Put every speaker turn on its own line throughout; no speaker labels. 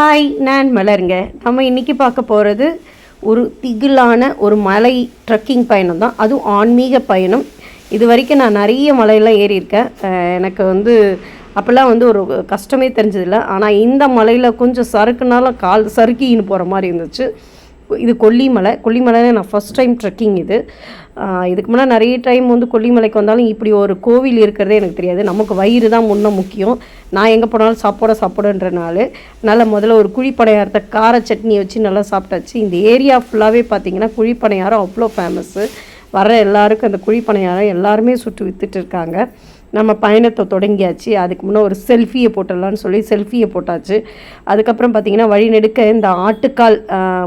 Hi நான் மலருங்க. நம்ம இன்றைக்கி பார்க்க போகிறது ஒரு திகிலான ஒரு மலை ட்ரக்கிங் பயணம் தான். அதுவும் ஆன்மீக பயணம். இது வரைக்கும் நான் நிறைய மலையெல்லாம் ஏறியிருக்கேன். எனக்கு வந்து அப்போல்லாம் வந்து ஒரு கஷ்டமே தெரிஞ்சதில்லை. ஆனால் இந்த மலையில் கொஞ்சம் சறுக்குனாலும் கால் சறுக்கின்னு போகிற மாதிரி இருந்துச்சு. இது கொல்லிமலை. கொல்லிமலையில் நான் ஃபஸ்ட் டைம் ட்ரெக்கிங் இது. இதுக்கு முன்னாடி நிறைய டைம் வந்து கொல்லிமலைக்கு வந்தாலும் இப்படி ஒரு கோவில் இருக்கிறதே எனக்கு தெரியாது. நமக்கு வயிறு தான் முன்ன முக்கியம். நான் எங்கே போனாலும் சாப்பாட சாப்பாடுன்றனால நல்லா முதல்ல ஒரு குழிப்பணையாரத்தை கார சட்னி வச்சு நல்லா சாப்பிட்டாச்சு. இந்த ஏரியா ஃபுல்லாகவே பார்த்தீங்கன்னா குழிப்பணையாரம் அவ்வளோ ஃபேமஸ்ஸு வர எல்லாருக்கும் அந்த குழிப்பணையாரம் எல்லாருமே சுட்டு வித்துட்டு இருக்காங்க. நம்ம பயணத்தை தொடங்கியாச்சு. அதுக்கு முன்னே ஒரு செல்ஃபியை போட்டுடலான்னு சொல்லி செல்ஃபியை போட்டாச்சு. அதுக்கப்புறம் பார்த்திங்கன்னா வழி நெடுக்க இந்த ஆட்டுக்கால்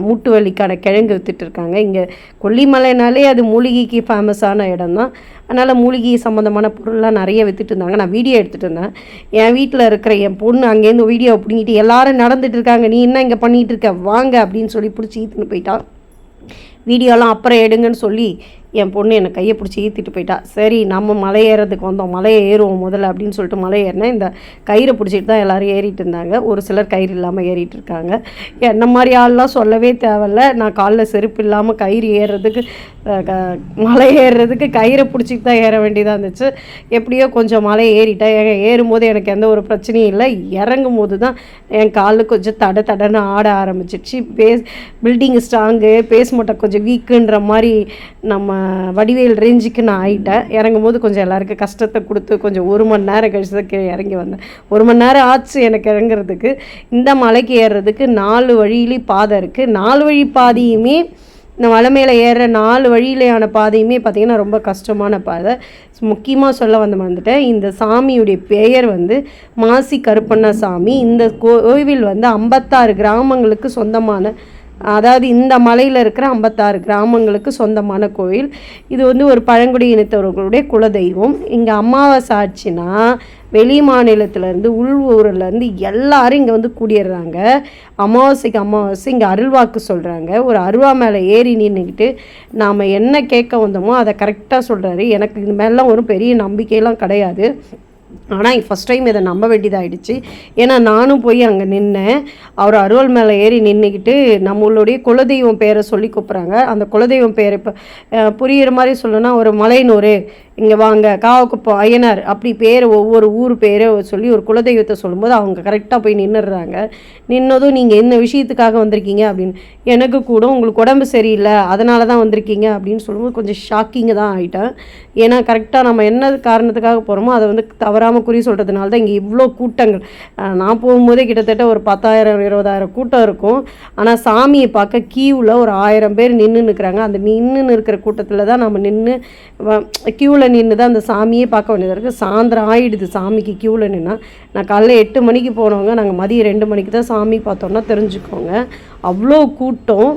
மூட்டு வலிக்கான கிழங்கு வித்துட்டு இருக்காங்க. இங்கே கொல்லிமலைனாலே அது மூலிகைக்கு ஃபேமஸான இடம் தான் அதனால் மூலிகை சம்மந்தமான பொருள்லாம் நிறைய வித்துட்டு இருந்தாங்க. நான் வீடியோ எடுத்துகிட்டு இருந்தேன். என் வீட்டில் இருக்கிற என் பொண்ணு அங்கேருந்து வீடியோ பிடிங்கிட்டு எல்லாரும் நடந்துட்டு இருக்காங்க. நீ என்ன இங்கே பண்ணிகிட்டு இருக்க? வாங்க. அப்படின்னு சொல்லி பிடிச்சி ஈத்துன்னு போயிட்டான் வீடியோலாம் அப்புறம் எடுங்கன்னு சொல்லி என் பொண்ணு என்னை கையை பிடிச்சி ஈத்திட்டு போயிட்டா. சரி நம்ம மலை ஏறதுக்கு வந்தோம். மலையை ஏறுவோம் முதல்ல அப்படின்னு சொல்லிட்டு மலை ஏறினேன் இந்த கயிறை பிடிச்சிட்டு தான் எல்லோரும் ஏறிட்டு இருந்தாங்க. ஒரு சிலர் கயிறு இல்லாமல் ஏறிட்டு இருக்காங்க. என்ன மாதிரி ஆள்லாம் சொல்லவே தேவையில்ல. நான் காலில் செருப்பு இல்லாமல் கயிறு ஏறுறதுக்கு க- மலை ஏறுறதுக்கு கயிறை பிடிச்சிட்டு தான் ஏற வேண்டியதாக இருந்துச்சு. எப்படியோ கொஞ்சம் மலை ஏறிட்டேன் ஏங்க ஏறும்போது எனக்கு எந்த ஒரு பிரச்சனையும் இல்லை. இறங்கும் போது தான் என் காலில் கொஞ்சம் தட தடன்னு ஆட ஆரம்பிச்சிடுச்சு. பேஸ் பில்டிங் ஸ்ட்ராங்கு பேஸ் மட்டும் கொஞ்சம் வீக்குன்ற மாதிரி நம்ம வடிவேல் ரேஞ்சுக்கு நான் ஆயிட்டேன். இறங்கும் போது கொஞ்சம் எல்லாருக்கும் கஷ்டத்தை கொடுத்து கொஞ்சம் ஒரு மணி நேரம் கழிச்சு தான் கீழே இறங்கி வந்தேன். ஒரு மணி நேரம் ஆச்சு எனக்கு இறங்குறதுக்கு. இந்த மலைக்கு ஏறுறதுக்கு நாலு வழியிலையும் பாதை இருக்குது நாலு வழி பாதையுமே இந்த மலை மேலே ஏறுற நாலு வழியிலையான பாதையுமே பார்த்திங்கன்னா ரொம்ப கஷ்டமான பாதை. முக்கியமாக சொல்ல வந்து வந்துட்டேன். இந்த சாமியுடைய பெயர் வந்து மாசி கருப்பண்ண சாமி இந்த கோவில் வந்து ஐம்பத்தாறு கிராமங்களுக்கு சொந்தமான அதாவது இந்த மலையில் இருக்கிற ஐம்பத்தாறு கிராமங்களுக்கு சொந்தமான கோயில். இது வந்து ஒரு பழங்குடி இனத்தவர்களுடைய குலதெய்வம். இங்கே அமாவாசை ஆச்சுன்னா வெளி மாநிலத்திலேருந்து உள் ஊர்லேருந்து எல்லாரும் இங்கே வந்து கூடிடுறாங்க அமாவாசைக்கு அமாவாசை இங்கே அருள்வாக்கு சொல்கிறாங்க ஒரு அருவா மேலே ஏறி நின்றுக்கிட்டு நாம் என்ன கேட்க வந்தோமோ அதை கரெக்டாக சொல்கிறாரு எனக்கு இது மேலாம் ஒரு பெரிய நம்பிக்கையெல்லாம் கிடையாது. ஆனால் ஃபஸ்ட் டைம் இதை நம்ப வேண்டியதாகிடுச்சு ஏன்னா நானும் போய் அங்கே நின்னேன். அவர் அருவல் மேலே ஏறி நின்றுக்கிட்டு நம்மளுடைய குலதெய்வம் பேரை சொல்லி கூப்பிட்றாங்க. அந்த குலதெய்வம் பேர் இப்போ புரிகிற மாதிரி சொல்லணும்னா ஒரு மலைனூர் இங்கே வாங்க காவக்குப்பம் ஐயனார் அப்படி பேர் ஒவ்வொரு ஊர் பேரை சொல்லி ஒரு குலதெய்வத்தை சொல்லும்போது அவங்க கரெக்டாக போய் நின்றுடுறாங்க நின்னதும் நீங்கள் என்ன விஷயத்துக்காக வந்திருக்கீங்க அப்படின்னு. எனக்கு கூட உங்களுக்கு உடம்பு சரியில்லை அதனால தான் வந்திருக்கீங்க அப்படின்னு சொல்லும்போது கொஞ்சம் ஷாக்கிங்கு தான் ஆகிட்டேன் ஏன்னா கரெக்டாக நம்ம என்ன காரணத்துக்காக போகிறோமோ அதை வந்து தவறாமல் குறி சொல்கிறதுனால தான் இங்கே இவ்வளோ கூட்டங்கள். நான் போகும்போதே கிட்டத்தட்ட ஒரு பத்தாயிரம் இருபதாயிரம் கூட்டம் இருக்கும். ஆனால் சாமியை பார்க்க கியூவில் ஒரு ஆயிரம் பேர் நின்று நிற்கிறாங்க அந்த நின்று இருக்கிற கூட்டத்தில் தான் நம்ம நின்று கியூவில் நின்று தான் அந்த சாமியே பார்க்க வேண்டியதாக இருக்குது சாயந்தரம் ஆயிடுது சாமிக்கு க்யூவில் நின்னா. நான் காலைல எட்டு மணிக்கு போனவங்க நாங்கள் மதியம் ரெண்டு மணிக்கு தான் சாமி பார்த்தோன்னா தெரிஞ்சுக்கோங்க. அவ்வளோ கூட்டம்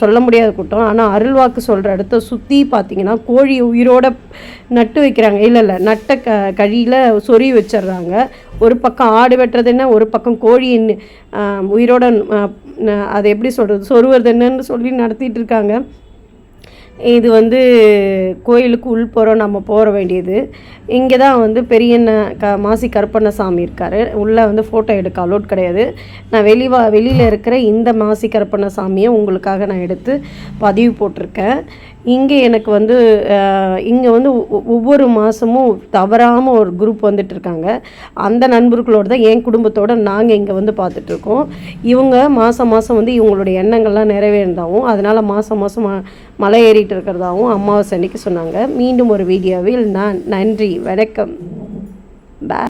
சொல்ல முடியாத கூட்டம். ஆனால் அருள்வாக்கு சொல்கிற இடத்த சுற்றி பார்த்தீங்கன்னா கோழி உயிரோட நட்டு வைக்கிறாங்க. இல்லை இல்லை நட்ட க கழியில் சொறி வச்சிடுறாங்க. ஒரு பக்கம் ஆடு வெட்டுறது என்ன ஒரு பக்கம் கோழி உயிரோட அதை எப்படி சொல்கிறது சொருவது என்னன்னு சொல்லி நடத்திட்டு இருக்காங்க. இது வந்து கோயிலுக்கு உள் போகிறோம் நம்ம போக வேண்டியது. இங்கே தான் வந்து பெரியண்ண க மாசி கருப்பண்ணசாமி இருக்கார். உள்ளே வந்து ஃபோட்டோ எடுக்க அலோட் கிடையாது. நான் வெளிவா வெளியில் இருக்கிற இந்த மாசி கருப்பண்ணசாமியை உங்களுக்காக நான் எடுத்து பதிவு போட்டிருக்கேன். இங்கே எனக்கு வந்து இங்கே வந்து ஒவ்வொரு மாதமும் தவறாமல் ஒரு குரூப் வந்துட்டு இருக்காங்க. அந்த நண்பர்களோடு தான் என் குடும்பத்தோடு நாங்கள் இங்கே வந்து பார்த்துட்ருக்கோம் இவங்க மாதம் மாதம் வந்து இவங்களுடைய எண்ணங்கள்லாம் நிறைவேறதாகவும் அதனால் மாதம் மாதம் ம மலை ஏறிட்டு இருக்கிறதாகவும் அமாவாசை அன்னைக்கு சொன்னாங்க. மீண்டும் ஒரு வீடியோவில் நான் நன்றி வணக்கம். பா